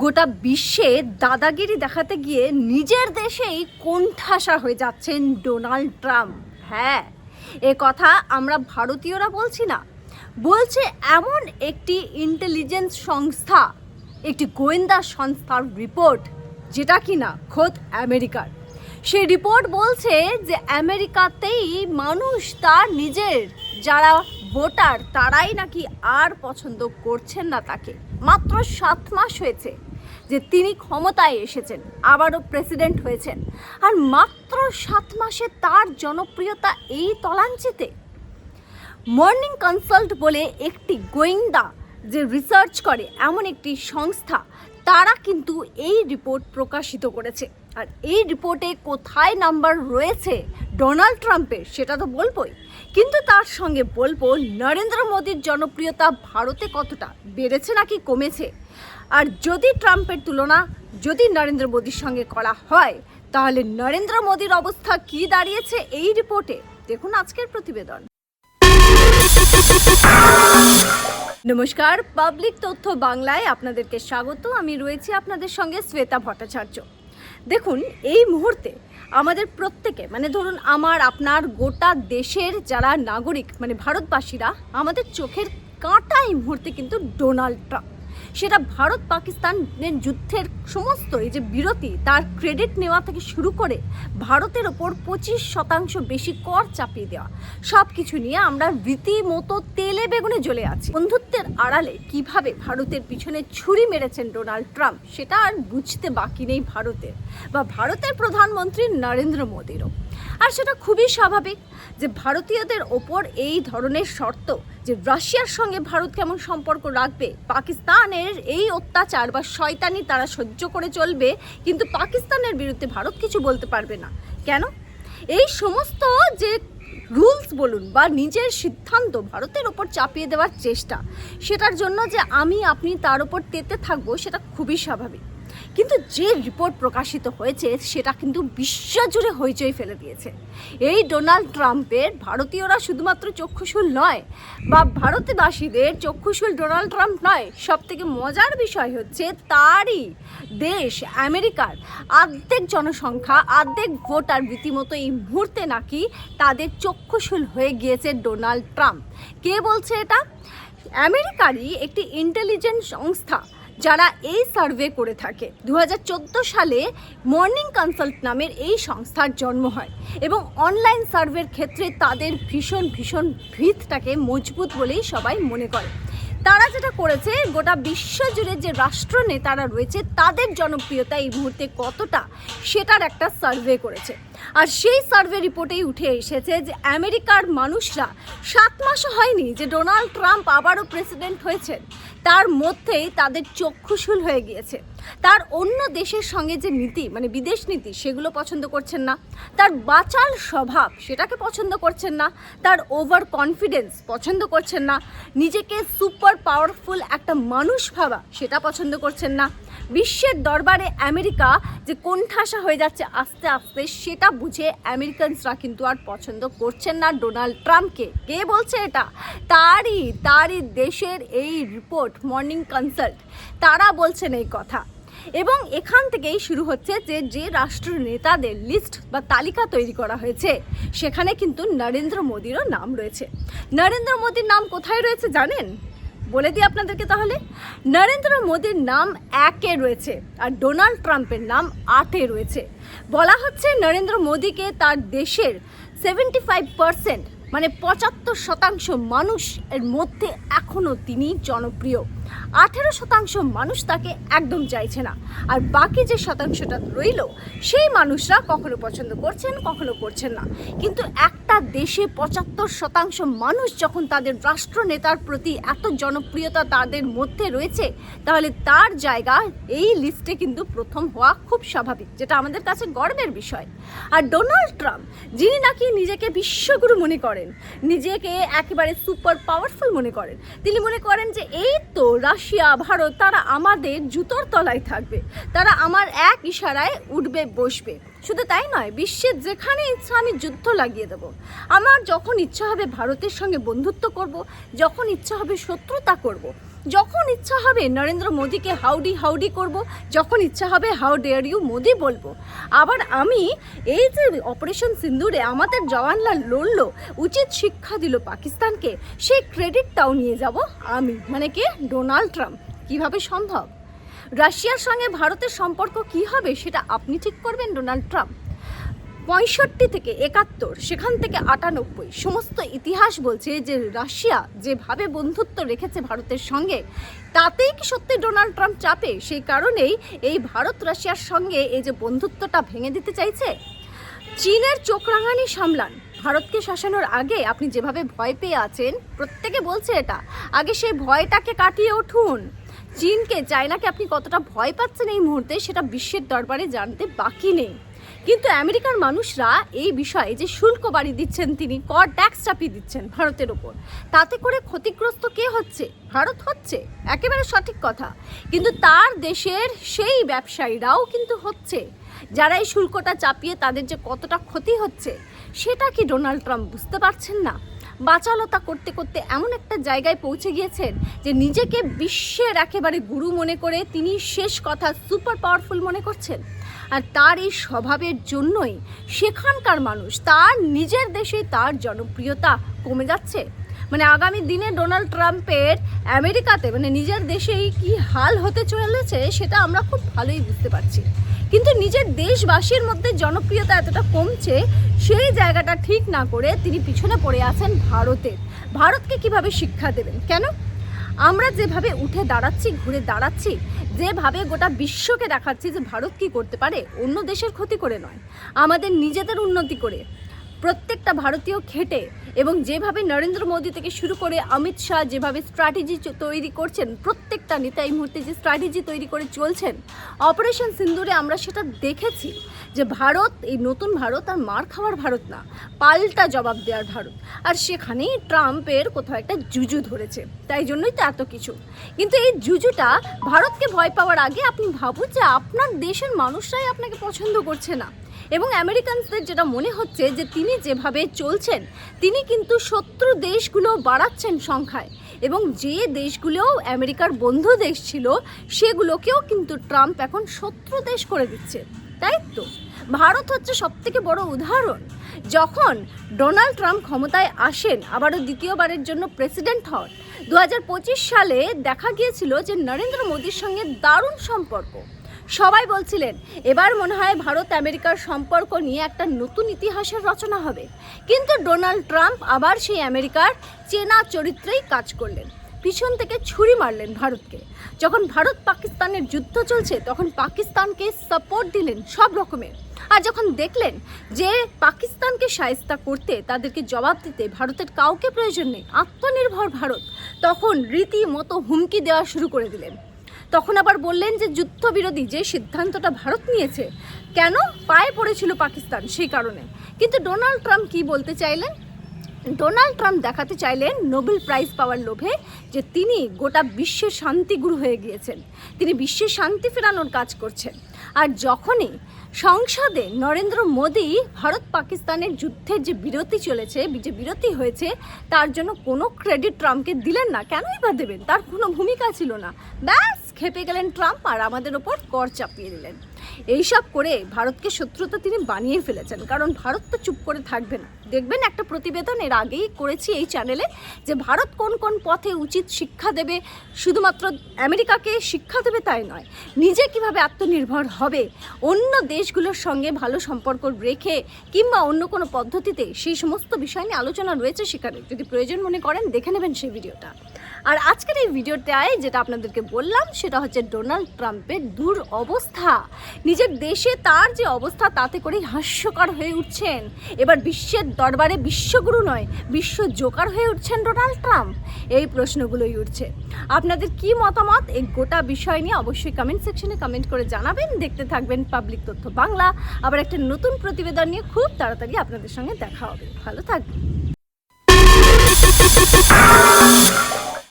গোটা বিশ্বে দাদাগিরি দেখাতে গিয়ে নিজের দেশেই কোণঠাসা হয়ে যাচ্ছেন ডোনাল্ড ট্রাম্প। হ্যাঁ এ কথা আমরা ভারতীয়রা বলছি না। বলছে এমন একটি ইন্টেলিজেন্স সংস্থা, একটি গোয়েন্দা সংস্থার রিপোর্ট যেটা কিনা খোদ আমেরিকার। সেই রিপোর্ট বলছে যে আমেরিকাতেই মানুষ তার নিজের, যারা ভোটার তারাই নাকি আর পছন্দ করছেন না তাকে। মাত্র সাত মাস হয়েছে যে তিনি ক্ষমতায় এসেছেন, আবারও প্রেসিডেন্ট হয়েছেন। আর মাত্র সাত মাসে তার জনপ্রিয়তা এই তলাঞ্চিতে। মর্নিং কনসাল্ট বলে একটি গোয়েন্দা যে রিসার্চ করে এমন একটি সংস্থা, তারা কিন্তু এই রিপোর্ট প্রকাশিত করেছে। আর এই রিপোর্টে কোথায় নাম্বার রয়েছে ডোনাল্ড ট্রাম্পের সেটা তো বলবোই। কিন্তু তার সঙ্গে বলব, নরেন্দ্র মোদীর জনপ্রিয়তা ভারতে কতটা? বেড়েছে নাকি কমেছে? আর যদি ট্রাম্পের তুলনা যদি নরেন্দ্র মোদীর সঙ্গে করা হয়, তাহলে নরেন্দ্র মোদীর অবস্থা কি দাঁড়িয়েছে এই রিপোর্টে? দেখুন আজকের প্রতিবেদন। নমস্কার, পাবলিক তথ্য বাংলায় আপনাদেরকে স্বাগত। আমি রয়েছি আপনাদের সঙ্গে শ্বেতা ভট্টাচার্য। দেখুন, এই মুহূর্তে আমাদের প্রত্যেকে মানে ধরুন আমার, আপনার গোটা দেশের যারা নাগরিক মানে ভারতবাসীরা, আমাদের চোখের কাঁটা এই মুহূর্তে কিন্তু ডোনাল্ড ট্রাম্প সেটা ভারত পাকিস্তানের যুদ্ধের সমস্ত এই যে বিরতি, তার ক্রেডিট নেওয়া থেকে শুরু করে ভারতের ওপর পঁচিশ শতাংশ বেশি কর চাপিয়ে দেওয়া সব কিছু নিয়ে আমরা রীতিমতো তেলে বেগুনে জ্বলে আছি। বন্ধুত্বের আড়ালে কীভাবে ভারতের পিছনে ছুরি মেরেছেন ডোনাল্ড ট্রাম্প, সেটা আর বুঝতে বাকি নেই ভারতের বা ভারতের প্রধানমন্ত্রী নরেন্দ্র মোদীরও। আর সেটা খুবই স্বাভাবিক যে ভারতীয়দের ওপর এই ধরনের শর্ত যে রাশিয়ার সঙ্গে ভারত কেমন সম্পর্ক রাখবে, পাকিস্তানের এই অত্যাচার বা শয়তানি তারা সহ্য করে চলবে, কিন্তু পাকিস্তানের বিরুদ্ধে ভারত কিছু বলতে পারবে না। কেন? এই সমস্ত যে রুলস বলুন বা নিজের সিদ্ধান্ত ভারতের ওপর চাপিয়ে দেওয়ার চেষ্টা, সেটার জন্য যে আমি, আপনি তার ওপর তেতে থাকব, সেটা খুবই স্বাভাবিক। কিন্তু যে রিপোর্ট প্রকাশিত হয়েছে, সেটা কিন্তু বিশ্বজুড়ে হইচই ফেলে দিয়েছে। এই ডোনাল্ড ট্রাম্পের ভারতীয়রা শুধুমাত্র চক্ষুশুল নয়, বা ভারতবাসীদের চক্ষুশুল ডোনাল্ড ট্রাম্প নয় সব থেকে মজার বিষয় হচ্ছে তারই দেশ, আমেরিকার অর্ধেক জনসংখ্যা অর্ধেক ভোটার রীতিমতো এই মুহূর্তে নাকি তাদের চক্ষুশুল হয়ে গিয়েছে ডোনাল্ড ট্রাম্প। কে বলছে এটা? আমেরিকারই একটি ইন্টেলিজেন্স সংস্থা যারা এই সার্ভে করে থাকে। দু হাজার চোদ্দ সালে মর্নিং কনসাল্ট নামের এই সংস্থার জন্ম হয় এবং অনলাইন সার্ভের ক্ষেত্রে তাদের ভীষণ ভীষণ ভিতটাকে মজবুত বলেই সবাই মনে করে। তারা যেটা করেছে, গোটা বিশ্ব জুড়ে যে রাষ্ট্র নেতারা রয়েছে, তাদের জনপ্রিয়তা এই মুহূর্তে কতটা, সেটার একটা সার্ভে করেছে। আর সেই সার্ভে রিপোর্টেই উঠে এসেছে যে আমেরিকার মানুষরা সাত মাসও হয়নি যে ডোনাল্ড ট্রাম্প আবারও প্রেসিডেন্ট হয়েছেন। তার মধ্যেই তাদের চক্ষুশূল হয়ে গিয়েছে। তার অন্য দেশের সঙ্গে যে নীতি মানে বিদেশ নীতি, সেগুলো পছন্দ করছেন না। তার বাচাল স্বভাব, সেটাকে পছন্দ করছেন না। তার ওভার কনফিডেন্স পছন্দ করছেন না। নিজেকে সুপার পাওয়ারফুল একটা মানুষ ভাবা, সেটা পছন্দ করছেন না। বিশ্বের দরবারে আমেরিকা যে কোণঠাসা হয়ে যাচ্ছে আস্তে আস্তে, সেটা বুঝে আমেরিকানসরা কিন্তু আর পছন্দ করছেন না ডোনাল্ড ট্রাম্পকে। কে বলছে এটা? তারই তারই দেশের এই রিপোর্ট মর্নিং কনসাল্ট তারা বলছেন এই কথা। এবং এখান থেকেই শুরু হচ্ছে যে যে রাষ্ট্র নেতাদের লিস্ট বা তালিকা তৈরি করা হয়েছে। সেখানে কিন্তু নরেন্দ্র মোদীরও নাম রয়েছে। নরেন্দ্র মোদীর নাম কোথায় রয়েছে জানেন? বলে দিই আপনাদেরকে তাহলে। নরেন্দ্র মোদীর নাম একে রয়েছে আর ডোনাল্ড ট্রাম্পের নাম আটে রয়েছে। বলা হচ্ছে নরেন্দ্র মোদীকে তার দেশের সেভেন্টি ফাইভ পার্সেন্ট মানে পঁচাত্তর শতাংশ মানুষ এর মধ্যে এখনও তিনি জনপ্রিয়। আঠেরো শতাংশ মানুষ তাকে একদম চাইছে না। আর বাকি যে শতাংশটা রইল, সেই মানুষরা কখনো পছন্দ করছেন, কখনো করছেন না। কিন্তু একটা দেশে পঁচাত্তর শতাংশ মানুষ যখন তাদের রাষ্ট্রনেতার প্রতি এত জনপ্রিয়তা তাদের মধ্যে রয়েছে, তাহলে তার জায়গা এই লিস্টে কিন্তু প্রথম হওয়া খুব স্বাভাবিক, যেটা আমাদের কাছে গর্বের বিষয়। আর ডোনাল্ড ট্রাম্প, যিনি নাকি নিজেকে বিশ্বগুরু মনে করেন, নিজেকে একেবারে সুপার পাওয়ারফুল মনে করেন, তিনি মনে করেন যে এই তো রাশিয়া, ভারত, তারা আমাদের জুতোর তলায় থাকবে। তারা আমার এক ইশারায় উঠবে, বসবে। শুধু তাই নয়, বিশ্বের যেখানে ইচ্ছা আমি যুদ্ধ লাগিয়ে দেব। আমার যখন ইচ্ছা হবে ভারতের সঙ্গে বন্ধুত্ব করব, যখন ইচ্ছা হবে শত্রুতা করব। যখন ইচ্ছা হবে নরেন্দ্র মোদীকে হাউডি হাউডি করব, যখন ইচ্ছা হবে হাউ ডেয়ার ইউ মোদি বলব। আবার আমি এই যে অপারেশন সিন্দুরে আমাদের জওয়ানলাল লড়লো, উচিত শিক্ষা দিল পাকিস্তানকে, সেই ক্রেডিটটাও নিয়ে যাব আমি মানে কে? Donald Trump. কীভাবে সম্ভব? রাশিয়ার সঙ্গে ভারতের সম্পর্ক কি হবে সেটা আপনি ঠিক করবেন, ডোনাল্ড ট্রাম্প। পঁয়ষট্টি থেকে একাত্তর, সেখান থেকে আটানব্বই। সমস্ত ইতিহাস বলছে যে রাশিয়া যেভাবে বন্ধুত্ব রেখেছে ভারতের সঙ্গে, তাতেই কি সত্যি ডোনাল্ড ট্রাম্প চাপে? সেই কারণেই এই ভারত রাশিয়ার সঙ্গে এই যে বন্ধুত্বটা ভেঙে দিতে চাইছে? চীনের চোখ রাঙানি সামলান। ভারতকে শাসানোর আগে আপনি যেভাবে ভয় পেয়ে আছেন, প্রত্যেকে বলছে এটা। আগে সেই ভয়টাকে কাটিয়ে উঠুন। চীনকে, চায়নাকে আপনি কতটা ভয় পাচ্ছেন এই মুহূর্তে, সেটা বিশ্বের দরবারে জানতে বাকি নেই। কিন্তু আমেরিকার মানুষরা এই বিষয়ে যে শুল্ক বাড়ি দিচ্ছেন তিনি, কর ট্যাক্স চাপিয়ে দিচ্ছেন ভারতের ওপর। তাতে করে ক্ষতিগ্রস্ত কে হচ্ছে? ভারত হচ্ছে। একেবারে সঠিক কথা। কিন্তু তার দেশের সেই ব্যবসায়ীরাও কিন্তু হচ্ছে। যারা এই শুল্কটা চাপিয়ে তাদের যে কতটা ক্ষতি হচ্ছে, সেটা কি ডোনাল্ড ট্রাম্প বুঝতে পারছেন না? বাচালতা করতে করতে এমন একটা জায়গায় পৌঁছে গিয়েছেন যে নিজেকে বিশ্বের একেবারে গুরু মনে করে তিনি শেষ কথা সুপার পাওয়ারফুল মনে করছেন। আর তার এই স্বভাবের জন্যই সেখানকার মানুষ, তার নিজের দেশে তার জনপ্রিয়তা কমে যাচ্ছে। মানে আগামী দিনে ডোনাল্ড ট্রাম্পের আমেরিকাতে মানে নিজের দেশেই কি হাল হতে চলেছে সেটা আমরা খুব ভালোই বুঝতে পারছি। কিন্তু নিজের দেশবাসীর মধ্যে জনপ্রিয়তা এতটা কমছে, সেই জায়গাটা ঠিক না করে তিনি পিছনে পড়ে আছেন ভারতের। ভারতকে কীভাবে শিক্ষা দেবেন? কেন? আমরা যেভাবে উঠে দাঁড়াচ্ছি, ঘুরে দাঁড়াচ্ছি যেভাবে গোটা বিশ্বকে দেখাচ্ছি যে ভারত কি করতে পারে, অন্য দেশের ক্ষতি করে নয়। আমাদের নিজেদের উন্নতি করে। প্রত্যেকটা ভারতীয় খেটে এবং যেভাবে নরেন্দ্র মোদি থেকে শুরু করে অমিত শাহ যেভাবে স্ট্র্যাটেজি তৈরি করছেন, প্রত্যেকটা নেতা এই মুহূর্তে যে স্ট্র্যাটেজি তৈরি করে চলছেন অপারেশন সিন্দুরে আমরা সেটা দেখেছি যে ভারত, এই নতুন ভারত আর মার খাওয়ার ভারত না, পাল্টা জবাব দেওয়ার ভারত। আর সেখানেই ট্রাম্পের কোথাও একটা জুজু ধরেছে, তাই জন্যই তো এত কিছু। কিন্তু এই জুজুটা ভারতকে ভয় পাওয়ার আগে আপনি ভাবুন যে আপনার দেশের মানুষরাই আপনাকে পছন্দ করছে না। এবং আমেরিকানসদের যেটা মনে হচ্ছে যে তিনি যেভাবে চলছেন, তিনি কিন্তু শত্রু দেশগুলো বাড়াচ্ছেন সংখ্যায়। এবং যে দেশগুলো আমেরিকার বন্ধু দেশ ছিল, সেগুলোকেও কিন্তু ট্রাম্প এখন শত্রু দেশ করে দিচ্ছে। তাই তো? ভারত হচ্ছে সব থেকে বড় উদাহরণ। যখন ডোনাল্ড ট্রাম্প ক্ষমতায় আসেন, আবারও দ্বিতীয়বারের জন্য প্রেসিডেন্ট হন দু হাজার পঁচিশ সালে দেখা গিয়েছিল যে নরেন্দ্র মোদীর সঙ্গে দারুণ সম্পর্ক। সবাই বলছিলেন, এবার মনে হয় ভারত আমেরিকার সম্পর্ক নিয়ে একটা নতুন ইতিহাসের রচনা হবে। কিন্তু ডোনাল্ড ট্রাম্প আবার সেই আমেরিকার চেনা চরিত্রেই কাজ করলেন। পিছন থেকে ছুরি মারলেন ভারতকে। যখন ভারত পাকিস্তানের যুদ্ধ চলছে, তখন পাকিস্তানকে সাপোর্ট দিলেন সব রকমের। আর যখন দেখলেন যে পাকিস্তানকে সায়স্তা করতে তাদেরকে জবাব দিতে ভারতের কাউকে প্রয়োজন নেই, আত্মনির্ভর ভারত, তখন রীতিমতো হুমকি দেওয়া শুরু করে দিলেন। তখন আবার বললেন যে যুদ্ধবিরোধী যে সিদ্ধান্তটা ভারত নিয়েছে, কেন পায়ে পড়েছিল পাকিস্তান সেই কারণে? কিন্তু ডোনাল্ড ট্রাম্প কি বলতে চাইলেন? ডোনাল্ড ট্রাম্প দেখাতে চাইলেন নোবেল প্রাইজ পাওয়ার লোভে যে তিনি গোটা বিশ্বের শান্তিগুরু হয়ে গিয়েছেন। তিনি বিশ্বের শান্তি ফেরানোর কাজ করছেন। আর যখনই সংসদে নরেন্দ্র মোদী ভারত পাকিস্তানের যুদ্ধের যে বিরতি চলেছে, যে বিরতি হয়েছে, তার জন্য কোনো ক্রেডিট ট্রাম্পকে দিলেন না। কেনই বা দেবেন? তার কোনো ভূমিকা ছিল না। ব্যাস! খেপে গেলেন ট্রাম্প আর আমাদের ওপর কর চাপিয়ে দিলেন। এইসব করে ভারতকে শত্রুতা তিনি বানিয়ে ফেলেছেন, কারণ ভারত তো চুপ করে থাকবে না। দেখবেন একটা প্রতিবেদন এর আগেই করেছি এই চ্যানেলে যে ভারত কোন কোন পথে উচিত শিক্ষা দেবে, শুধুমাত্র আমেরিকাকে শিক্ষা দেবে তাই নয়, নিজে কীভাবে আত্মনির্ভর হবে, অন্য দেশগুলোর সঙ্গে ভালো সম্পর্ক রেখে কিংবা অন্য কোনো পদ্ধতিতে সেই সমস্ত বিষয় নিয়ে আলোচনা রয়েছে সেখানে। যদি প্রয়োজন মনে করেন, দেখে নেবেন সেই ভিডিওটা। আর আজকের এই ভিডিওটায় যেটা আপনাদেরকে বললাম, সেটা হচ্ছে ডোনাল্ড ট্রাম্পের দূর অবস্থা নিজের দেশে তার যে অবস্থা, তাতে করেই হাস্যকর হয়ে উঠছেন। এবার বিশ্বের দরবারে বিশ্বগুরু নয়, বিশ্ব জোকার হয়ে উঠছেন ডোনাল্ড ট্রাম্প। এই প্রশ্নগুলোই উঠছে। আপনাদের কি মতামত? এই গোটা বিষয় নিয়ে অবশ্যই কমেন্ট সেকশনে কমেন্ট করে জানাবেন। দেখতে থাকবেন পাবলিক তথ্য বাংলা আবার একটা নতুন প্রতিবেদন নিয়ে খুব তাড়াতাড়ি আপনাদের সঙ্গে দেখা হবে। ভালো থাকবেন।